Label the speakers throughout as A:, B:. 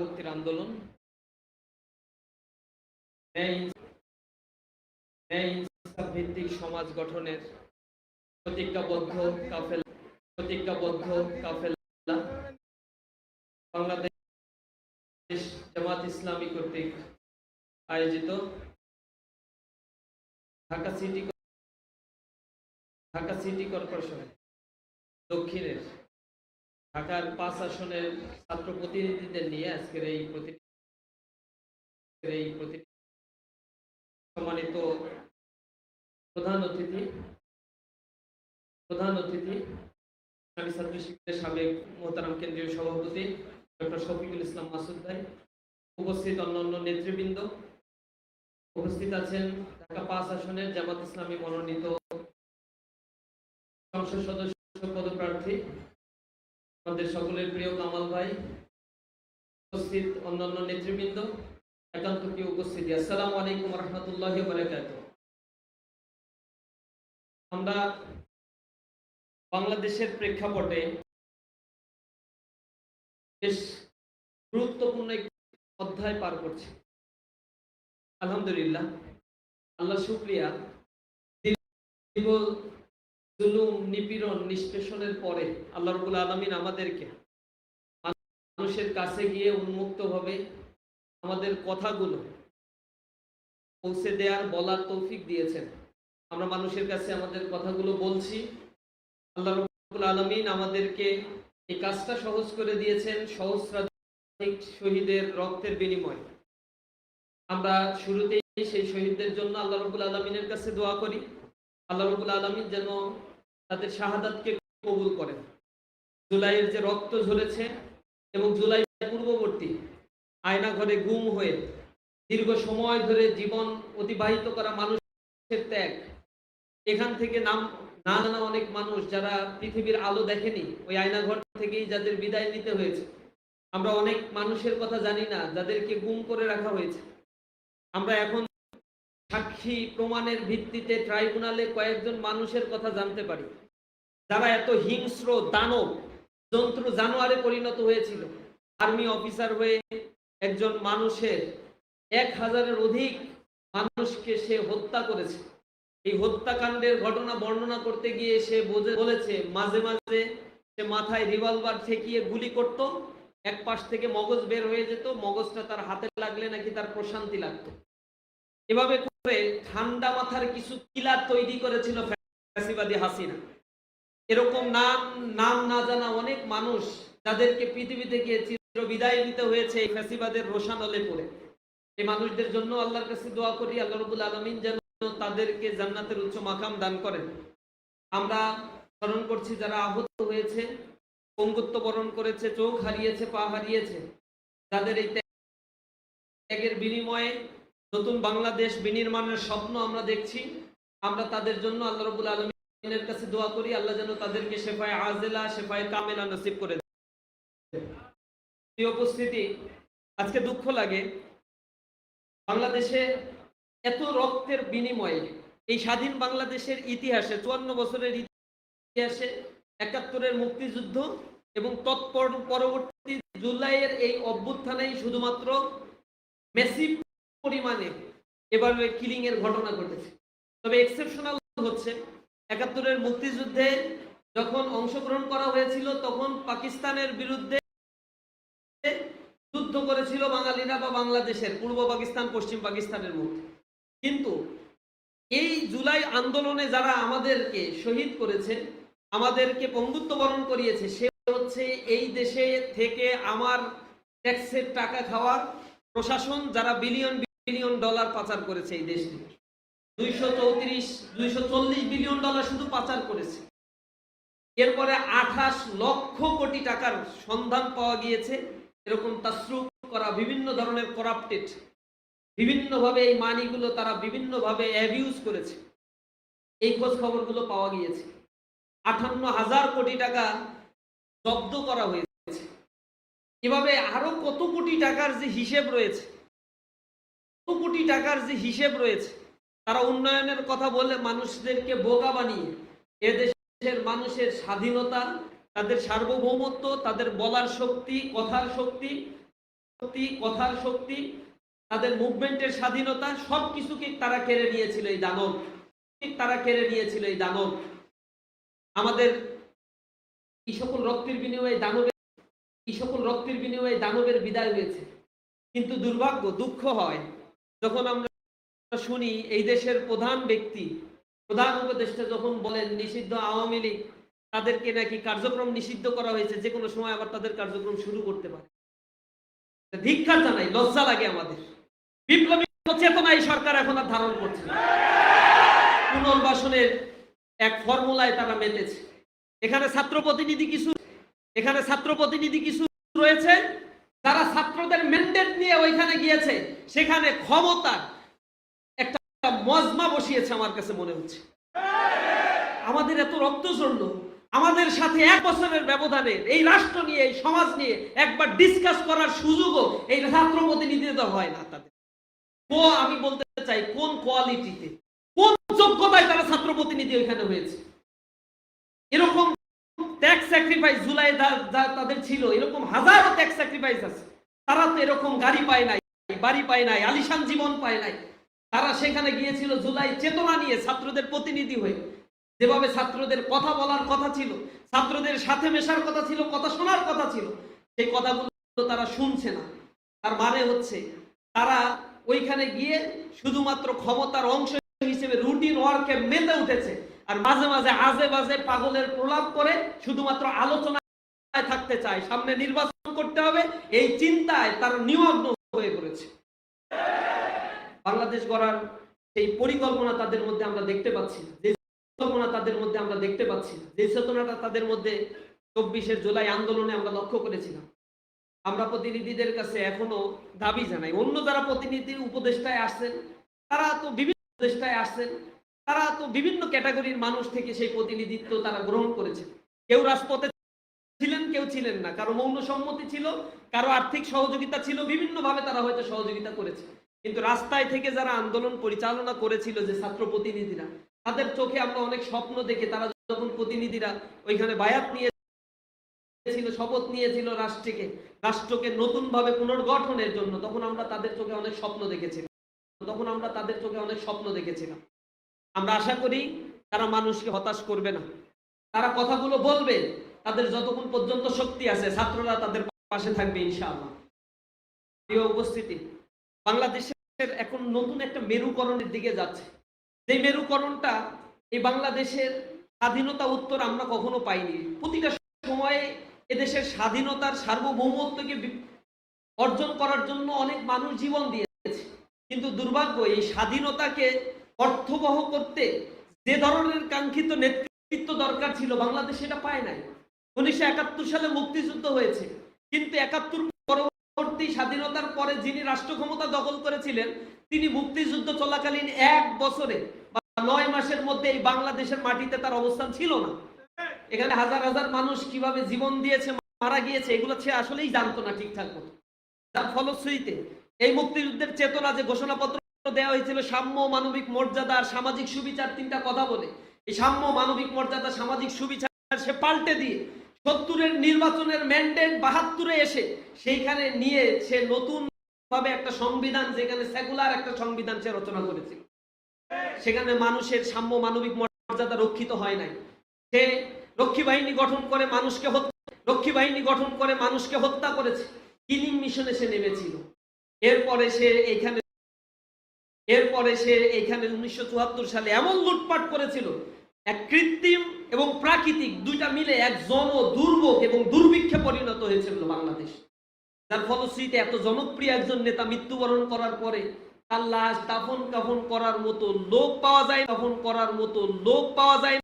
A: মুক্তির আন্দোলন। ভিত্তিক সমাজ গঠনের প্রতিজ্ঞাবদ্ধ কাফেল প্রতিজ্ঞাবদ্ধ কাফেলা। বাংলাদেশ জামাত ইসলামী কর্তৃক আয়োজিত Dhaka city Dhaka city corporation দক্ষিণের ঢাকার পাঁচ আসনের ছাত্র প্রতিনিধিদের নিয়ে আজকের এই প্রতি আজকের এই সম্মানিত প্রধান অতিথি প্রধান অতিথি আমি ছাত্র শিবিরের সাবেক মোহতারাম কেন্দ্রীয় সভাপতি ডক্টর শফিকুল ইসলাম মাসুদ ভাই, উপস্থিত অন্যান্য নেতৃবৃন্দ, উপস্থিত আছেন ঢাকা পাঁচ আসনের জামাত ইসলামী মনোনীত সংসদ সদস্য পদপ্রার্থী আমাদের সকলের প্রিয় কামাল ভাই, উপস্থিত অন্যান্য নেতৃবৃন্দ, একান্ত প্রিয় উপস্থিতি। আসসালামু আলাইকুম রহমতুল্লাহ বারাকাত আমরা বাংলাদেশের প্রেক্ষাপটে বেশ গুরুত্বপূর্ণ অধ্যায় পার করছি। আলহামদুলিল্লাহ, আল্লাহ শুক্রিয়া। জুলুম, নিপীড়ন, নিষ্পেষণের পরে আল্লাহ রবুল আলমিন আমাদেরকে মানুষের কাছে গিয়ে উন্মুক্তভাবে আমাদের কথাগুলো পৌঁছে দেওয়ার বলার তৌফিক দিয়েছেন। আমরা মানুষের কাছে আমাদের কথাগুলো বলছি। আল্লাহ রবুল আলমিন আমাদেরকে এই কাজটা সহজ করে দিয়েছেন সহস্রাধিক শহীদের রক্তের বিনিময়। আমরা শুরুতেই সেই শহীদদের জন্য আল্লাহ রবুল আলমিনের কাছে দোয়া করি। আল্লাহ রবুল আলমিন যেন তাদের শাহাদাতকে কবুল করেন। জুলাইয়ের যে রক্ত ঝরেছে এবং জুলাই পূর্ববর্তী আয়না ঘরে গুম হয়ে দীর্ঘ সময় ধরে জীবন অতিবাহিত করা মানুষের ত্যাগ, এখান থেকে নাম, না জানা অনেক মানুষ যারা পৃথিবীর আলো দেখেনি, ওই আয়নাঘর থেকেই যাদের বিদায় নিতে হয়েছে। আমরা অনেক মানুষের কথা জানি না, যাদেরকে গুম করে রাখা হয়েছে। আমরা এখন সাক্ষী প্রমাণের ভিত্তিতে ট্রাইব্যুনালে কয়েকজন মানুষের কথা জানতে পারি। যারা এত হিংস্র দানব, জন্তু, জানোয়ারে পরিণত হয়েছিল। আর্মি অফিসার হয়ে একজন মানুষের এক হাজারের অধিক মানুষকে সে হত্যা করেছে। এই হত্যাকাণ্ডের ঘটনা বর্ণনা করতে গিয়ে সে বলেছে, মাঝে মাঝে সে মাথায় রিভলভার ঠেকিয়ে গুলি করত। এক পাশ থেকে মগজ বের হয়ে যেত, মগজটা তার হাতে লাগলে নাকি তার প্রশান্তি লাগতো। এভাবে ঠান্ডা মাথার কিছু তৈরি করেছিল ফ্যাসিবাদী হাসিনা। এরকম নাম নাম না জানা অনেক মানুষ যাদেরকে পৃথিবী থেকে বিদায় নিতে হয়েছে এই ফ্যাসিবাদের রোশানলে পড়ে। এই মানুষদের জন্য আল্লাহর কাছে দোয়া করি, আল্লাহ রবুল আলমিন যেন তাদেরকে জান্নাতের উচ্চ মাকাম দান করেন। আমরা স্মরণ করছি যারা আহত হয়েছে, পঙ্গুত্ব বরণ করেছে, চোখ হারিয়েছে, পা হারিয়েছে তাদের এই ত্যাগের বিনিময়ে নতুন বাংলাদেশ বিনির্মাণের স্বপ্ন আমরা দেখছি। আমরা তাদের জন্য আল্লাহ রবুল আলমিনের কাছে দোয়া করি, আল্লাহ যেন তাদেরকে শেফায় আজেলা, শেফায় কামেলা নসিব করে উপস্থিতি, আজকে দুঃখ লাগে। বাংলাদেশে এত রক্তের বিনিময়ে, এই স্বাধীন বাংলাদেশের ইতিহাসে, চুয়ান্ন বছরের ইতিহাসে একাত্তরের মুক্তিযুদ্ধ এবং তৎপর পরবর্তী জুলাইয়ের এই অভ্যুত্থানেই শুধুমাত্র মেসিভ পরিমাণে এভাবে কিলিং এর ঘটনা ঘটেছে। তবে এক্সেপশনাল হচ্ছে, একাত্তরের মুক্তিযুদ্ধে যখন অংশগ্রহণ করা হয়েছিল, তখন পাকিস্তানের বিরুদ্ধে যুদ্ধ করেছিল বাঙালিরা বা বাংলাদেশের, পূর্ব পাকিস্তান, পশ্চিম পাকিস্তানের মধ্যে। কিন্তু এই জুলাই আন্দোলনে যারা আমাদেরকে শহীদ করেছে, আমাদেরকে পঙ্গুত্ব বরণ করিয়েছে, সে হচ্ছে এই দেশে থেকে আমার ট্যাক্সের টাকা খাওয়ার প্রশাসন যারা বিলিয়ন বিলিয়ন ডলার পাচার করেছে এই দেশ থেকে দুইশো চৌত্রিশ, দুইশো চল্লিশ বিলিয়ন ডলার শুধু পাচার করেছে। এরপরে আঠাশ লক্ষ কোটি টাকার সন্ধান পাওয়া গিয়েছে। এরকম তাসরুপ করা, বিভিন্ন ধরনের করাপ্টেড বিভিন্নভাবে এই মানিগুলো তারা বিভিন্নভাবে অ্যাবিউজ করেছে। এই খোঁজ খবরগুলো পাওয়া গিয়েছে। আঠান্ন হাজার কোটি টাকা জব্দ করা হয়েছে। এভাবে আরও কত কোটি টাকার যে হিসেব রয়েছে কোটি টাকার যে হিসেব রয়েছে, তারা উন্নয়নের কথা বলে মানুষদেরকে বোকা বানিয়ে, এদেশের মানুষের স্বাধীনতা, তাদের সার্বভৌমত্ব, তাদের বলার শক্তি, কথার শক্তি শক্তি, কথার শক্তি, তাদের মুভমেন্টের স্বাধীনতা সব কিছুকে তারা কেড়ে নিয়েছিল এই দানব। তারা কেড়ে নিয়েছিল এই দানব। আমাদের এই সকল রক্তের বিনিময়ে দানবের, এই সকল রক্তের বিনিময়ে দানবের বিদায় হয়েছে। কিন্তু দুর্ভাগ্য, দুঃখ হয় যখন আমরা শুনি, এই দেশের প্রধান ব্যক্তি, প্রধান উপদেষ্টা যখন বলেন, নিষিদ্ধ আওয়ামী লীগ, তাদেরকে নাকি কার্যক্রম নিষিদ্ধ করা হয়েছে, যে কোনো সময় আবার তাদের কার্যক্রম শুরু করতে পারে। ধিক্ষার জানাই, লজ্জা লাগে আমাদের। বিপ্লবী চেতনা এই সরকার এখন আর ধারণ করছে পুনর্বাসনের এক ফর্মুলায় তারা মেতেছে। এখানে ছাত্র প্রতিনিধি কিছু, এখানে ছাত্র প্রতিনিধি কিছু রয়েছে তারা ছাত্রদের ম্যান্ডেট নিয়ে ওইখানে গিয়েছে। সেখানে ক্ষমতার একটা মজমা বসিয়েছে আমার কাছে মনে হচ্ছে। আমাদের এত রক্ত ঝরলো আমাদের সাথে এক বছরের ব্যবধানে এই রাষ্ট্র নিয়ে, এই সমাজ নিয়ে একবার ডিসকাস করার সুযোগও এই ছাত্র প্রতিনিধিদের হয় না তাদের। ও আমি বলতে চাই, কোন কোয়ালিটিতে কোন যোগ্যতায় তারা ছাত্র প্রতিনিধি ওইখানে হয়েছে? এরকম ট্যাক্স স্যাক্রিফাইস জুলাই তাদের ছিল, এরকম হাজারো ট্যাক্স স্যাক্রিফাইস আছে। তারা তো এরকম গাড়ি পায় নাই। বাড়ি পায় নাই, আলিশান জীবন পায় নাই। তারা সেখানে গিয়েছিল জুলাই চেতনা নিয়ে ছাত্রদের প্রতিনিধি হয়ে। যেভাবে ছাত্রদের কথা বলার কথা ছিল, ছাত্রদের সাথে মেশার কথা ছিল, কথা শোনার কথা ছিল, সেই কথাগুলো তারা শুনছে না। তার মানে হচ্ছে, তারা ওইখানে গিয়ে শুধুমাত্র ক্ষমতার অংশ হিসেবে রুটিন ওয়ার্কে মেতে উঠেছে আর মাঝে মাঝে, আজে বাজে পাগলের প্রলাপ করে শুধুমাত্র আলোচনায় থাকতে চায়। সামনে নির্বাচন করতে হবে, এই চিন্তায় তারা নিমগ্ন। হয়ে পড়েছে। বাংলাদেশ গড়ার সেই পরিকল্পনা তাদের মধ্যে আমরা দেখতে পাচ্ছি যে পরিকল্পনা তাদের মধ্যে আমরা দেখতে পাচ্ছি। যে চেতনাটা তাদের মধ্যে চব্বিশের জুলাই আন্দোলনে আমরা লক্ষ্য করেছিলাম। আমরা প্রতিনিধিদের কাছে এখনও দাবি জানাই। অন্য যারা প্রতিনিধি উপদেষ্টায় আসছেন, তারা তো বিভিন্ন উপদেষ্টায় আসছেন, তারা তো বিভিন্ন ক্যাটাগরির মানুষ থেকে সেই প্রতিনিধিত্ব তারা গ্রহণ করেছে। কেউ রাজপথে ছিলেন কেউ ছিলেন না। কারও মৌন সম্মতি ছিল, কারও আর্থিক সহযোগিতা ছিল বিভিন্ন ভাবে তারা হয়তো সহযোগিতা করেছে। কিন্তু রাস্তায় থেকে যারা আন্দোলন পরিচালনা করেছিল যে ছাত্র প্রতিনিধিরা, তাদের চোখে আমরা অনেক স্বপ্ন দেখে তারা যখন প্রতিনিধিরা ওইখানে বায়াত নিয়েছিল, শপথ নিয়েছিল রাষ্ট্রকে রাষ্ট্রকে নতুন ভাবে পুনর্গঠনের জন্য, তখন আমরা তাদের চোখে অনেক স্বপ্ন দেখেছিলাম। তখন আমরা তাদের চোখে অনেক স্বপ্ন দেখেছিলাম। আমরা আশা করি তারা মানুষকে হতাশ করবে না। তারা কথাগুলো বলবে তাদের যতক্ষণ পর্যন্ত শক্তি আছে, ছাত্ররা তাদের পাশে থাকবে ইনশাআল্লাহ। উপস্থিতি, বাংলাদেশের এখন নতুন একটা মেরুকরণের দিকে যাচ্ছে। যে মেরুকরণটা এই বাংলাদেশের স্বাধীনতা উত্তর আমরা কখনো পাইনি। প্রতিটা সময়ে এদেশের স্বাধীনতার সার্বভৌমত্বকে অর্জন করার জন্য অনেক মানুষ জীবন দিয়েছে। কিন্তু দুর্ভাগ্য, এই স্বাধীনতাকে অর্থবহ করতে যে ধরনের কাঙ্ক্ষিত নেতৃত্ব দরকার ছিল, বাংলাদেশ সেটা পায় নাই। উনিশশো একাত্তর সালে মুক্তিযুদ্ধ হয়েছে। কিন্তু একাত্তর পরবর্তী স্বাধীনতার পরে যিনি দখল করেছিলেন, তিনি মুক্তিযুদ্ধ চলাকালীন এক বছরে বা নয় মাসের মধ্যে এই বাংলাদেশের মাটিতে তার অবস্থান ছিল না। এখানে হাজার হাজার মানুষ কীভাবে জীবন দিয়েছে, মারা গিয়েছে, এগুলো সে আসলেই জানতো না ঠিকঠাক মতো। যার ফলশ্রুতিতে এই মুক্তিযুদ্ধের চেতনা যে ঘোষণাপত্র দেওয়া হয়েছিল, সাম্য মানবিক মর্যাদা আর সামাজিক সুবিচার তিনটা কথা বলে। এই সাম্য মানবিক মর্যাদা, সামাজিক সুবিচার সে পাল্টে দিয়ে সত্তরের নির্বাচনের ম্যান্ডেট বাহাত্তরে এসে সেইখানে নিয়ে সে নতুন ভাবে একটা সংবিধান, যেখানে সেকুলার একটা সংবিধান সে রচনা করেছিল সেখানে মানুষের সাম্য মানবিক মর্যাদা রক্ষিত হয় নাই। সে রক্ষী বাহিনী গঠন করে মানুষকে হত্যা, রক্ষী বাহিনী গঠন করে মানুষকে হত্যা করেছে। কিলিং মিশনে সে নেমেছিল। এরপরে সে এইখানে এরপরে সে এইখানে উনিশশো চুয়াত্তর সালে এমন লুটপাট করেছিল, এক কৃত্রিম এবং প্রাকৃতিক দুইটা মিলে এক জন দুর্ভোগ এবং দুর্ভিক্ষে পরিণত হয়েছিল বাংলাদেশ। যার ফলশ্রুতিতে এত জনপ্রিয় একজন নেতা মৃত্যুবরণ করার পরে তার লাশ দাফন কাফন করার মতো লোক পাওয়া যায়, দাফন করার মতো লোক পাওয়া যায়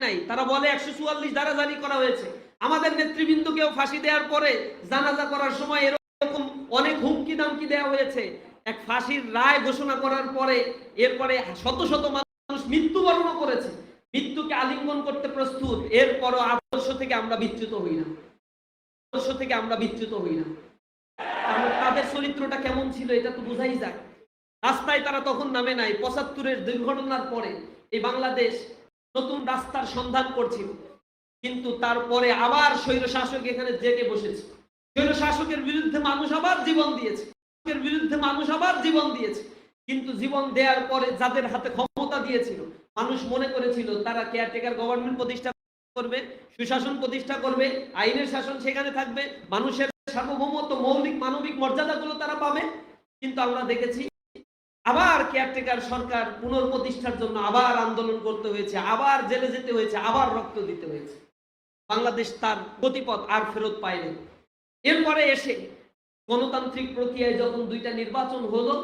A: নাই। তারা বলে, একশো চুয়াল্লিশ দ্বারা জারি করা হয়েছে। আমাদের নেতৃবৃন্দকেও ফাঁসি দেওয়ার পরে জানাজা করার সময় এরকম অনেক হুমকি দামকি দেওয়া হয়েছে। এক ফাঁসির রায় ঘোষণা করার পরে এরপরে শত শত মানুষ মৃত্যুবরণও করেছে। মৃত্যুকে আলিঙ্গন করতে প্রস্তুত, এরপরও আদর্শ থেকে আমরা বিচ্যুত হই না। আদর্শ থেকে আমরা বিচ্যুত হই না। তাহলে তাদের চরিত্রটা কেমন ছিল এটা তো বোঝাই যায়। রাস্তায় তারা তখন নামে নাই, পঁচাত্তরের দুর্ঘটনার পরে এই বাংলাদেশ নতুন রাস্তার সন্ধান করছিল। কিন্তু তারপরে আবার স্বৈর শাসক এখানে জেগে বসেছে। স্বৈর শাসকের বিরুদ্ধে মানুষ আবার জীবন দিয়েছে। বিরুদ্ধে মানুষ আবার জীবন দিয়েছে। কিন্তু জীবন দেওয়ার পরে যাদের হাতে ক্ষমতা দিয়েছিল। মানুষ মনে করেছিল, তারা কেয়ারটেকার গভর্নমেন্ট প্রতিষ্ঠা করবে, সুশাসন প্রতিষ্ঠা করবে, আইনের শাসন সেখানে থাকবে, মানুষের সার্বভৌমত্ব, মৌলিক, মানবিক মর্যাদাগুলো তারা পাবে। কিন্তু আমরা দেখেছি, আবার কেয়ারটেকার সরকার পুনর্প্রতিষ্ঠার জন্য আবার আন্দোলন করতে হয়েছে, আবার জেলে যেতে হয়েছে, আবার রক্ত দিতে হয়েছে। বাংলাদেশ তার গতিপথ আর ফেরত পায়নি। এরপরে এসে গণতান্ত্রিক প্রক্রিয়ায় যখন দুইটা নির্বাচন হলো,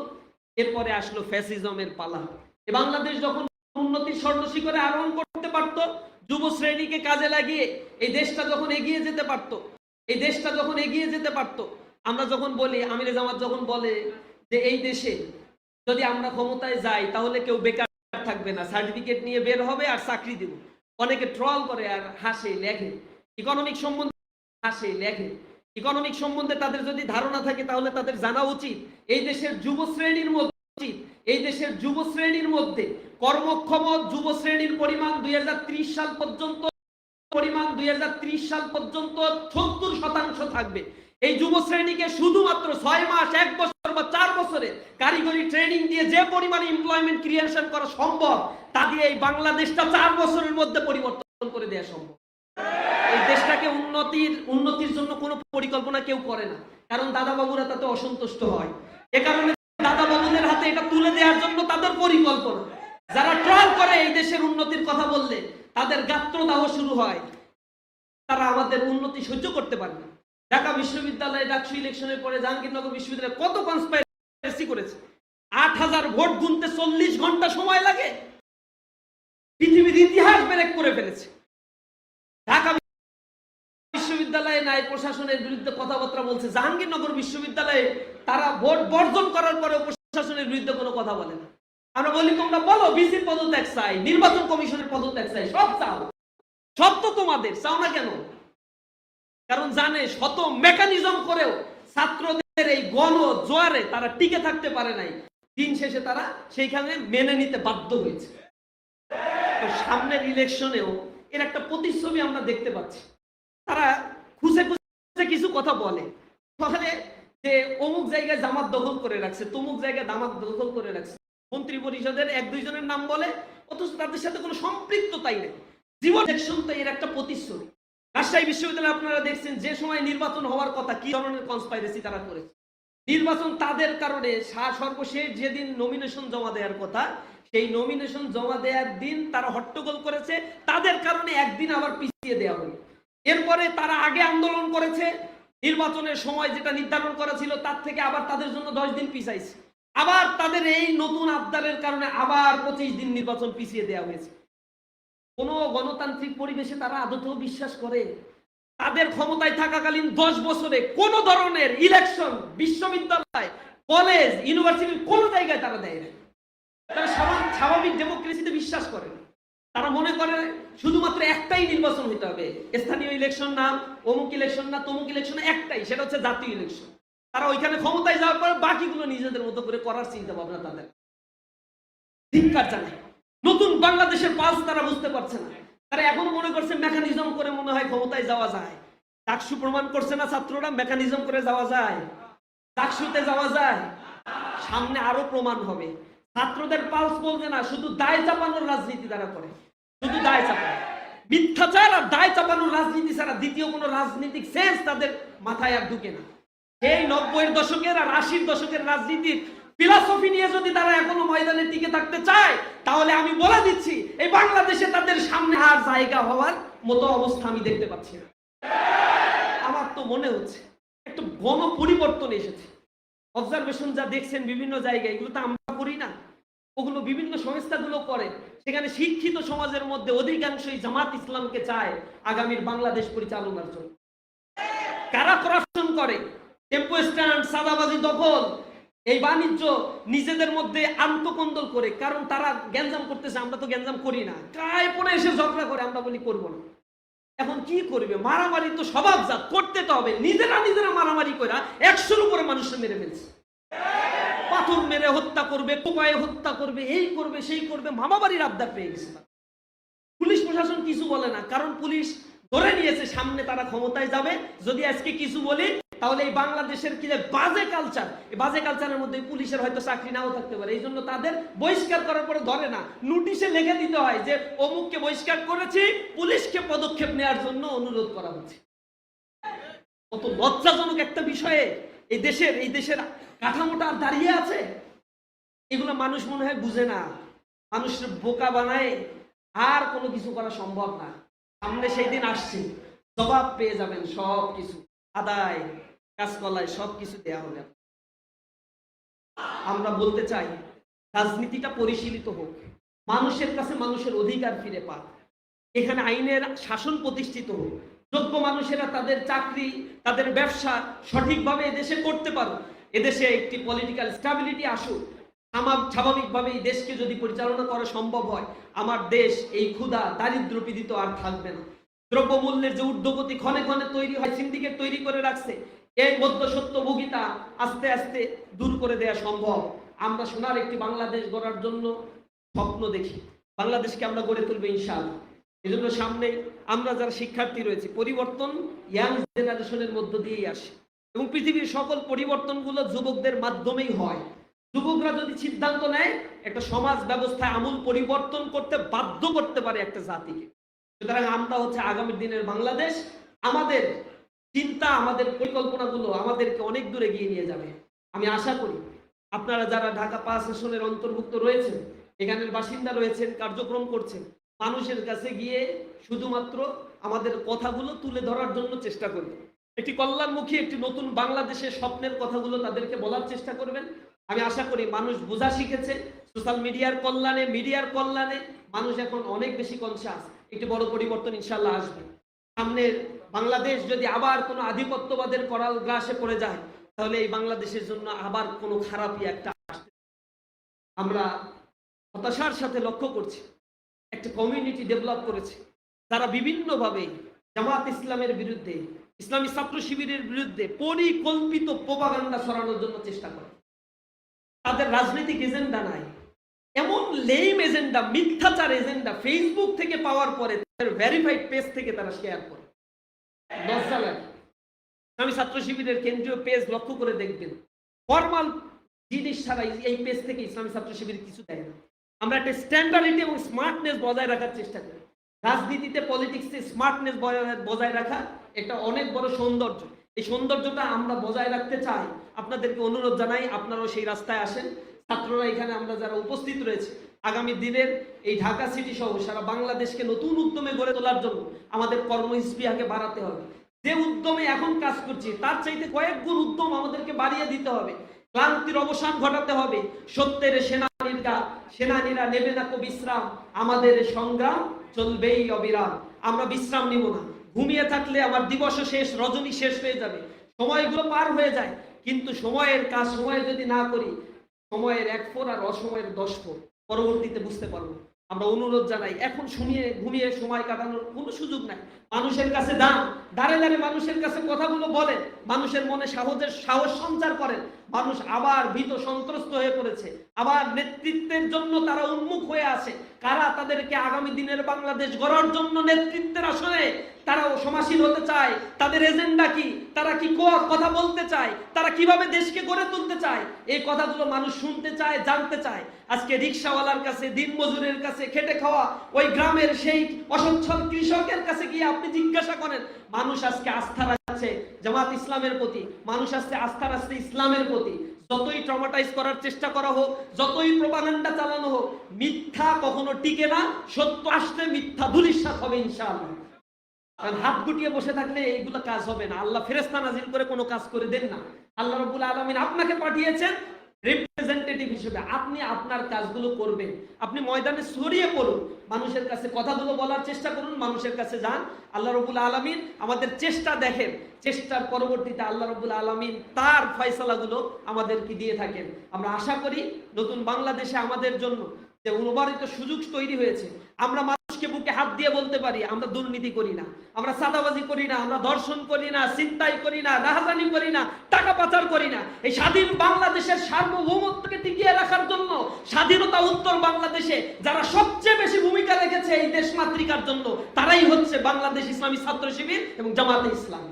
A: এরপরে আসলো ফ্যাসিজমের পালা। বাংলাদেশ যখন উন্নতির স্বর্ণ শিখরে আরোহণ করতে পারত যুব শ্রেণীকে কাজে লাগিয়ে এই দেশটা যখন এগিয়ে যেতে পারত, এই দেশটা যখন এগিয়ে যেতে পারত, আমরা যখন বলি, আমিরে জামাত যখন বলে যে এই দেশে যদি আমরা ক্ষমতায় যাই, তাহলে কেউ বেকার থাকবে না, সার্টিফিকেট নিয়ে বের হবে আর চাকরি দিব। অনেকে ট্রল করে আর হাসে, লেখে। ইকোনমিক সম্বন্ধে হাসে, লেখে। ইকোনমিক সম্বন্ধে তাদের যদি ধারণা থাকে, তাহলে তাদের জানা উচিত। এই দেশের যুব শ্রেণির মধ্যে এই দেশের যুব শ্রেণির মধ্যে কর্মক্ষম যুব শ্রেণির পরিমাণ দুই সাল পর্যন্ত, পরিমাণ দুই সাল পর্যন্ত সত্তর শতাংশ থাকবে। এই যুব শ্রেণীকে শুধুমাত্র ছয় মাস, এক বছর বা চার বছরে কারিগরি ট্রেনিং দিয়ে যে পরিমাণে এমপ্লয়মেন্ট ক্রিয়েশন করা সম্ভব, তা দিয়ে এই বাংলাদেশটা চার বছরের মধ্যে পরিবর্তন করে দেওয়া সম্ভব। এই দেশটাকে উন্নতির উন্নতির জন্য কোনো পরিকল্পনা কেউ করে না, কারণ দাদা বাবুরা তাতে অসন্তুষ্ট হয়। এ কারণে দাদা বাবুদের হাতে এটা তুলে দেওয়ার জন্য তাদের পরিকল্পনা। যারা ট্রল করে এই দেশের উন্নতির কথা বললে, তাদের গাত্রদাহ শুরু হয়। তারা আমাদের উন্নতি সহ্য করতে পারে না। ঢাকা বিশ্ববিদ্যালয়ে ডাকসু ইলেকশনের পরে জাহাঙ্গীরনগর বিশ্ববিদ্যালয়ে কত কনস্পাইরেসি করেছে? আট হাজার ভোট গুনতে চল্লিশ ঘণ্টা সময় লাগে। পৃথিবীর ইতিহাস ব্রেক করে ফেলেছে। বিশ্ববিদ্যালয়ে ন্যায় প্রশাসনের বিরুদ্ধে কথাবার্তা বলছে। জাহাঙ্গীরনগর বিশ্ববিদ্যালয়ে তারা ভোট বর্জন করার পরে প্রশাসনের বিরুদ্ধে কোনো কথা বলে না। আমরা বলি, তোমরা বলো, বিসির পদত্যাগ চাই, নির্বাচন কমিশনের পদত্যাগ চাই, সব চাও। সব তো তোমাদের, চাও না কেন? কারণ জানে, শত মেকানিজম করেও ছাত্রদের এই গণ জোয়ারে তারা টিকে থাকতে পারে নাই। দিন শেষে তারা সেইখানে মেনে নিতে বাধ্য হয়েছে। তো সামনের ইলেকশনেও এর একটা প্রতিচ্ছবি আমরা দেখতে পাচ্ছি। তারা খুঁজে খুঁজে কিছু কথা বলে। তাহলে যে অমুক জায়গায় জামাত দখল করে রাখছে, তমুক জায়গায় দামাত দখল করে রাখছে। মন্ত্রী পরিষদের এক দুইজনের নাম বলে, অথচ তাদের সাথে কোনো সম্পৃক্ততাই নেই। জীবন তো এর একটা প্রতিচ্ছবি রাজশাহী বিশ্ববিদ্যালয়ে আপনারা দেখছেন, যে সময় নির্বাচন হওয়ার কথা, কি ধরনের কনস্পাইরেসি তারা করেছে। নির্বাচন তাদের কারণে সর্বশেষ যেদিন নমিনেশন জমা দেওয়ার কথা, সেই নমিনেশন জমা দেওয়ার দিন তারা হট্টগোল করেছে। তাদের কারণে একদিন আবার পিছিয়ে দেওয়া হলো। এরপরে তারা আগে আন্দোলন করেছে, নির্বাচনের সময় যেটা নির্ধারণ করা ছিল তার থেকে আবার তাদের জন্য দশ দিন পিছাইছে। আবার তাদের এই নতুন আবদারের কারণে আবার পঁচিশ দিন নির্বাচন পিছিয়ে দেওয়া হয়েছে। কোন গণতান্ত্রিক পরিবেশে তারা আদতেও বিশ্বাস করে। তাদের ক্ষমতায় থাকাকালীন দশ বছরে কোন ধরনের ইলেকশন বিশ্ববিদ্যালয় কলেজ ইউনিভার্সিটির কোন জায়গায় তারা দেয় না তারা স্বাভাবিক ডেমোক্রেসিতে বিশ্বাস করে। তারা মনে করে শুধুমাত্র একটাই নির্বাচন হতে হবে। স্থানীয় ইলেকশন না, অমুক ইলেকশন না, তমুক ইলেকশন একটাই, সেটা হচ্ছে জাতীয় ইলেকশন তারা ওইখানে ক্ষমতায় যাওয়ার পরে বাকিগুলো নিজেদের মতো করে করার চিন্তা ভাবনা তাদের ধিক্কার জানায় নতুন বাংলাদেশের পালস তারা বুঝতে পারছে না। তারা এখনও মনে করছে মেকানিজম করে মনে হয় ক্ষমতায় যাওয়া যায়। ডাকসু প্রমাণ করছে না ছাত্ররা মেকানিজম করে যাওয়া যায়। ডাকসুতে যাওয়া যায়। সামনে আরও প্রমাণ হবে। ছাত্রদের পালস বলবে না, শুধু দায় চাপানোর রাজনীতি তারা করে। শুধু দায় চাপানো মিথ্যাচার আর দায় চাপানোর রাজনীতি ছাড়া দ্বিতীয় কোনো রাজনীতিক সেন্স তাদের মাথায় আর ঢুকে না। এই নব্বইয়ের দশকের আর আশির দশকের রাজনীতির ফিলসফি নিয়ে যদি তারা এখনও ময়দানে টিকে থাকতে চায়, তাহলে আমি বলে দিচ্ছি, এই বাংলাদেশে তাদের সামনে আর জায়গা হওয়ার মতো অবস্থা আমি দেখতে পাচ্ছি না। আমার তো মনে হচ্ছে, একটা গণ পরিবর্তন এসেছে। অবজারভেশন যা দেখছেন বিভিন্ন জায়গায়, এগুলো তো আমরা করি না। ওগুলো বিভিন্ন সংস্থাগুলো করে। সেখানে শিক্ষিত সমাজের মধ্যে অধিকাংশই জামাত ইসলামকে চায় আগামীর বাংলাদেশ পরিচালনার জন্য। কারা করাপশন করে? টেম্পো স্ট্যান্ড সাদাবাজি, দখল। এই বাণিজ্য নিজেদের মধ্যে আন্তকন্দল করে, কারণ তারা গ্যাঞ্জাম করতেছে, আমরা তো গ্যাঞ্জাম করি না। কায় পরে এসে ঝগড়া করে, আমরা বলি করব না। এখন কি করবে? মারামারি তো স্বভাবজাত, করতে তো হবে। নিজেরা নিজেরা মারামারি করে একশোর উপরে মানুষের মেরে ফেলছে। পাথর মেরে হত্যা করবে, কোপায়ে হত্যা করবে, এই করবে, সেই করবে, মামাবাড়ির আবদার পেয়ে গেছে পুলিশ প্রশাসন কিছু বলে না, কারণ পুলিশ ধরে নিয়েছে সামনে তারা ক্ষমতায় যাবে। যদি আজকে কিছু বলি, তাহলে এই বাংলাদেশের কি বাজে কালচার এই বাজে কালচারের মধ্যে পুলিশের হয়তো চাকরি নাও থাকতে পারে। এই জন্য তাদের বহিষ্কার করার পরে ধরে না। নোটিশে লিখে দিতে হয় যে, অমুককে বহিষ্কার করেছি, পুলিশকে পদক্ষেপ নেওয়ার জন্য অনুরোধ করা হচ্ছে। কত লজ্জাজনক একটা বিষয়ে এই দেশের এই দেশের কাঠামোটা আর দাঁড়িয়ে আছে? এগুলো মানুষ মনে হয় বুঝে না। মানুষের বোকা বানায় আর কোনো কিছু করা সম্ভব না। সামনে সেই দিন আসছে। জবাব পেয়ে যাবেন সব কিছু আদায়, কাজকলায় সব কিছু দেওয়া হবে। আমরা বলতে চাই, রাজনীতিটা পরিশীলিত হোক। মানুষের কাছে মানুষের অধিকার ফিরে পাক। এখানে আইনের শাসন প্রতিষ্ঠিত হোক। যোগ্য মানুষেরা তাদের চাকরি, তাদের ব্যবসা সঠিকভাবে এদেশে করতে পারো এদেশে একটি পলিটিক্যাল স্টাবিলিটি আসুক। স্বাভাবিকভাবে এই দেশকে যদি পরিচালনা করা সম্ভব হয়, আমার দেশ এই ক্ষুধা, দারিদ্র পীড়িত আর থাকবে না। দ্রব্যমূল্যের যে ঊর্ধ্বগতি ক্ষণে ক্ষণে তৈরি হয়, সিন্ডিকেট তৈরি করে রাখছে এই মধ্য সত্যভোগিতা আস্তে আস্তে দূর করে দেওয়া সম্ভব। আমরা সোনার একটি বাংলাদেশ গড়ার জন্য স্বপ্ন দেখি। বাংলাদেশকে আমরা গড়ে তুলবো ইনশাআল্লাহ। এই জন্য সামনে আমরা যারা শিক্ষার্থী রয়েছে, পরিবর্তন ইয়াং জেনারেশনের মধ্য দিয়েই আসে। এবং পৃথিবীর সকল পরিবর্তনগুলো যুবকদের মাধ্যমেই হয়। যুবকরা যদি সিদ্ধান্ত নেয়, একটা সমাজ ব্যবস্থায় আমূল পরিবর্তন করতে বাধ্য করতে পারে একটা জাতিকে। সুতরাং আমরা হচ্ছে আগামী দিনের বাংলাদেশ, আমাদের চিন্তা, আমাদের পরিকল্পনাগুলো আমাদেরকে অনেক দূরে এগিয়ে নিয়ে যাবে। আমি আশা করি আপনারা যারা ঢাকা পাঁচ আসনের অন্তর্ভুক্ত রয়েছেন, এখানের বাসিন্দা রয়েছেন, কার্যক্রম করছেন মানুষের কাছে গিয়ে শুধুমাত্র আমাদের কথাগুলো তুলে ধরার জন্য চেষ্টা করবেন একটি কল্যাণমুখী, একটি নতুন বাংলাদেশের স্বপ্নের কথাগুলো তাদেরকে বলার চেষ্টা করবেন। আমি আশা করি মানুষ বোঝা শিখেছে, সোশ্যাল মিডিয়ার কল্যাণে মিডিয়ার কল্যাণে মানুষ এখন অনেক বেশি কনসাস একটি বড় পরিবর্তন ইনশাল্লাহ আসবে। সামনের বাংলাদেশ যদি আবার কোনো আধিপত্যবাদের করাল গ্রাসে পড়ে যায়, তাহলে এই বাংলাদেশের জন্য আবার কোনো খারাপই একটা আমরা হতাশার সাথে লক্ষ্য করছি। একটা কমিউনিটি ডেভেলপ করেছে। তারা বিভিন্নভাবে জামাত ইসলামের বিরুদ্ধে, ইসলামী ছাত্র শিবিরের বিরুদ্ধে পরিকল্পিত প্রপাগান্ডা ছড়ানোর জন্য চেষ্টা করে। তাদের রাজনৈতিক এজেন্ডা নাই। এমন লেম এজেন্ডা মিথ্যাচার এজেন্ডা ফেসবুক থেকে পাওয়ার পরে তাদের ভেরিফাইড পেজ থেকে তারা শেয়ার করে। আমি ছাত্র শিবিরের কেন্দ্রীয় পেজ লক্ষ্য করে দেখবেন। ফর্মাল জিনিস ছাড়া এই পেজ থেকে ইসলামী ছাত্র শিবির কিছু দেয় না। আমরা একটা স্ট্যান্ডার্ডিটি এবং স্মার্টনেস বজায় রাখার চেষ্টা করি। রাজনীতিতে পলিটিক্সে স্মার্টনেস বজায় রাখা একটা অনেক বড় সৌন্দর্য। এই সৌন্দর্যটা আমরা বজায় রাখতে চাই। আপনাদেরকে অনুরোধ জানাই, আপনারাও সেই রাস্তায় আসেন। ছাত্ররা এখানে আমরা যারা উপস্থিত রয়েছে, আগামী দিনের এই ঢাকা সিটি সহ সারা বাংলাদেশকে নতুন উদ্যমে গড়ে তোলার জন্য আমাদের কর্মস্পৃহাকে বাড়াতে হবে। যে উদ্যমে এখন কাজ করছি, তার চাইতে কয়েক গুণ উদ্যম আমাদেরকে বাড়িয়ে দিতে হবে। ক্লান্তির অবসান ঘটাতে হবে। সত্যের সেনানীরা সেনানীরা নেবে না তো বিশ্রাম। আমাদের সংগ্রাম চলবেই অবিরাম। আমরা বিশ্রাম নিব না। ঘুমিয়ে থাকলে আমার দিবসও শেষ, রজনী শেষ হয়ে যাবে। সময়গুলো পার হয়ে যায়, কিন্তু সময়ের কাজ, সময় যদি না করি, সময়ের এক ফোর আর অসময়ের দশ ফোর পরবর্তীতে বুঝতে পারব। আমরা অনুরোধ জানাই, এখন শুনিয়ে, ঘুমিয়ে সময় কাটানোর কোনো সুযোগ নাই। মানুষের কাছে দাম দাঁড়ে দাঁড়ে মানুষের কাছে কথাগুলো বলেন মানুষের মনে সাহসের সাহস সঞ্চার করেন মানুষ আবার ভীত সন্ত্রস্ত হয়ে পড়েছে। আবার নেতৃত্বের জন্য তারা উন্মুখ হয়ে আছে। কারা তাদেরকে আগামী দিনের বাংলাদেশ গড়ার জন্য নেতৃত্বের আসনে তারা সমাসীন হতে চায়? তাদের এজেন্ডা কি? তারা কি কথা বলতে চায়? তারা কীভাবে দেশকে গড়ে তুলতে চায়? এই কথাগুলো মানুষ শুনতে চায়, জানতে চায়। আজকে রিক্সাওয়ালার কাছে, দিনমজুরের কাছে খেটে খাওয়া ওই গ্রামের সেই অসচ্ছল কৃষকের কাছে গিয়ে আপনি জিজ্ঞাসা করেন, মানুষ আজকে আস্থা রাখছে জামাত ইসলামের প্রতি, মানুষ আজকে আস্থা রাখছে ইসলামের প্রতি। যতই ট্রমাটাইজ করার চেষ্টা করা হোক, যতই প্রপাগান্ডা চালানো হোক, মিথ্যা কখনো টিকে না, সত্য আসলে মিথ্যা ধুলিস্বাদ হবে ইনশাআল্লাহ। কারণ হাত গুটিয়ে বসে থাকলে এইগুলো কাজ হবে না। আল্লাহ ফেরেস্তা নাজিল করে কোনো কাজ করে দেন না। আল্লাহ রবুল আলমিন আপনাকে পাঠিয়েছেন রিপ্রেজেন্টেটিভ হিসেবে আপনি আপনার কাজগুলো করবেন। আপনি ময়দানে ছড়িয়ে পড়ুন। মানুষের কাছে কথাগুলো বলার চেষ্টা করুন, মানুষের কাছে যান। আল্লাহ রবুল আলমিন আমাদের চেষ্টা দেখেন। চেষ্টার পরবর্তীতে আল্লাহ রবুল আলমিন তার ফয়সলাগুলো আমাদেরকে দিয়ে থাকেন। আমরা আশা করি নতুন বাংলাদেশে আমাদের জন্য যে অনুবাদিত সুযোগ তৈরি হয়েছে। আমরা বুকে হাত দিয়ে বলতে পারি, আমরা দুর্নীতি করি না, আমরা সাদাবাজি করি না, আমরা দর্শন করি না চিন্তাই করি না, রাহাজানি করি না, টাকা পাচার করি না এই স্বাধীন বাংলাদেশের সার্বভৌমত্বকে টিকিয়ে রাখার জন্য, স্বাধীনতা উত্তর বাংলাদেশে যারা সবচেয়ে বেশি ভূমিকা রেখেছে এই দেশ মাতৃকার জন্য, তারাই হচ্ছে বাংলাদেশ ইসলামী ছাত্র শিবির এবং জামাতে ইসলাম।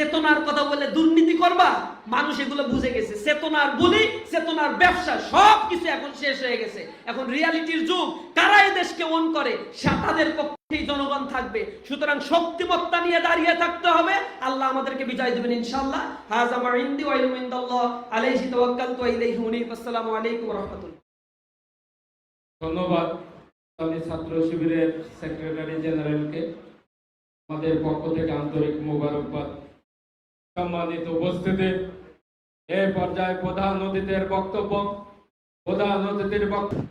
A: চেতনার কথা বলে দুর্নীতি করবা, মানুষ এগুলো বুঝে গেছে। চেতনার বলি, চেতনার ব্যবসা সব কিছু এখন শেষ হয়ে গেছে। এখন রিয়ালিটির যুগ, কারা দেশকে ওন করে? সে তাদের পক্ষেই জনগণ থাকবে। সুতরাং শক্তিমত্তা নিয়ে দাঁড়িয়ে থাকতে হবে। আল্লাহ আমাদেরকে বিজয় দেবেন, ইনশাআল্লাহ। হাজ আমার ইন্দি আলাইহি আসসালামু আলাইকুম ওয়া রাহমাতুল্লাহ।
B: ধন্যবাদ। ছাত্র শিবিরের সেক্রেটারি জেনারেলকে। আমাদের পক্ষ থেকে আন্তরিক মোবারকবাদ। সম্মানিত উপস্থিতি এই পর্যায়ে প্রধান অতিথির বক্তব্য প্রধান অতিথির বক্তব্য?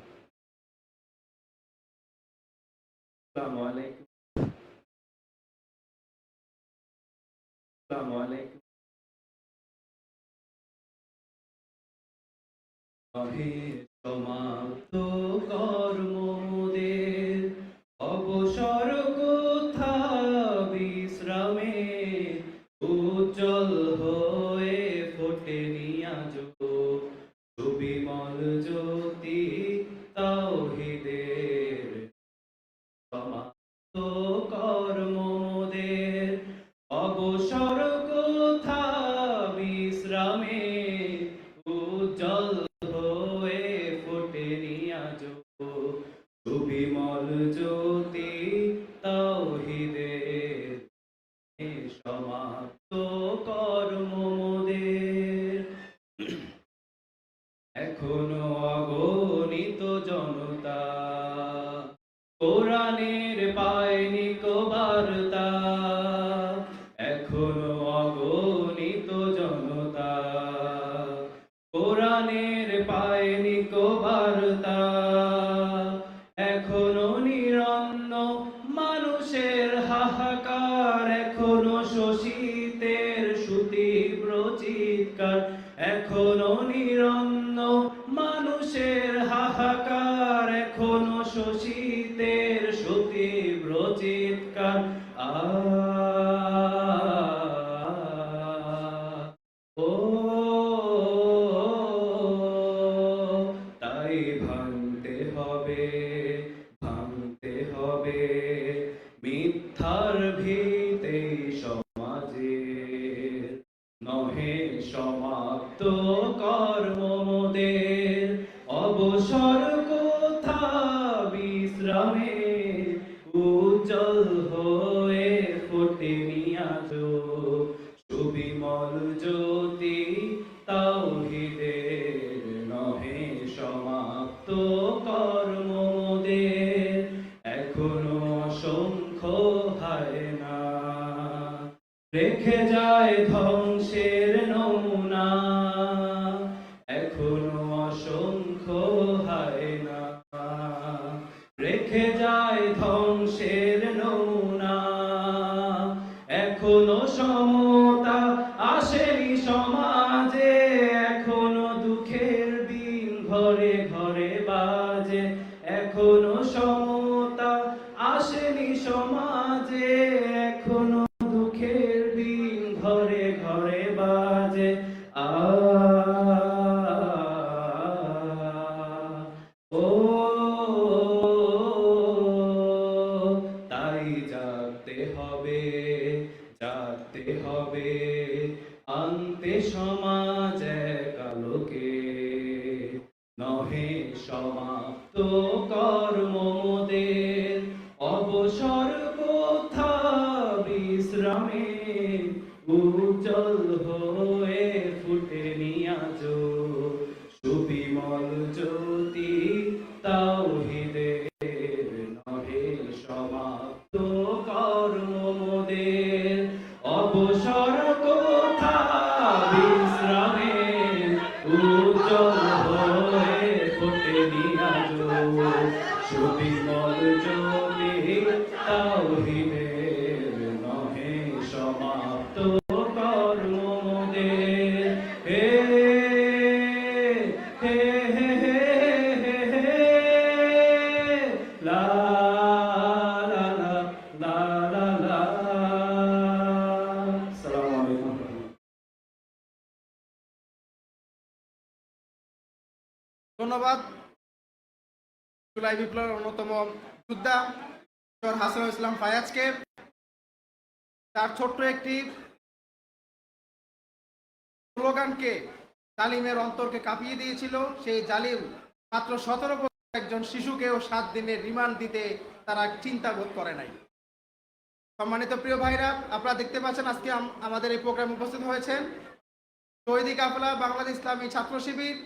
C: সমাপ্ত কর্মদের সুবিমল জ্যোতি চিৎকার আ রেখে যায় ধ্বংসের নমুনা। আনতে সমাজ কালোকে নহে সমাপ্ত কর্মদের
D: জুলাই বিপ্লবের অন্যতম যোদ্ধা হাসান ইসলাম ফায়াজকে। তার ছোট্ট একটি স্লোগানকে জালিমের অন্তরকে কাঁপিয়ে দিয়েছিল। সেই জালিম মাত্র সতেরো বছর একজন শিশুকেও সাত দিনের রিমান্ড দিতে তারা চিন্তা বোধ করে নাই। সম্মানিত প্রিয় ভাইরা, আপনারা দেখতে পাচ্ছেন আজকে আমাদের এই প্রোগ্রামে উপস্থিত হয়েছেন শহীদি কাফলা বাংলাদেশ ইসলামী ছাত্র শিবির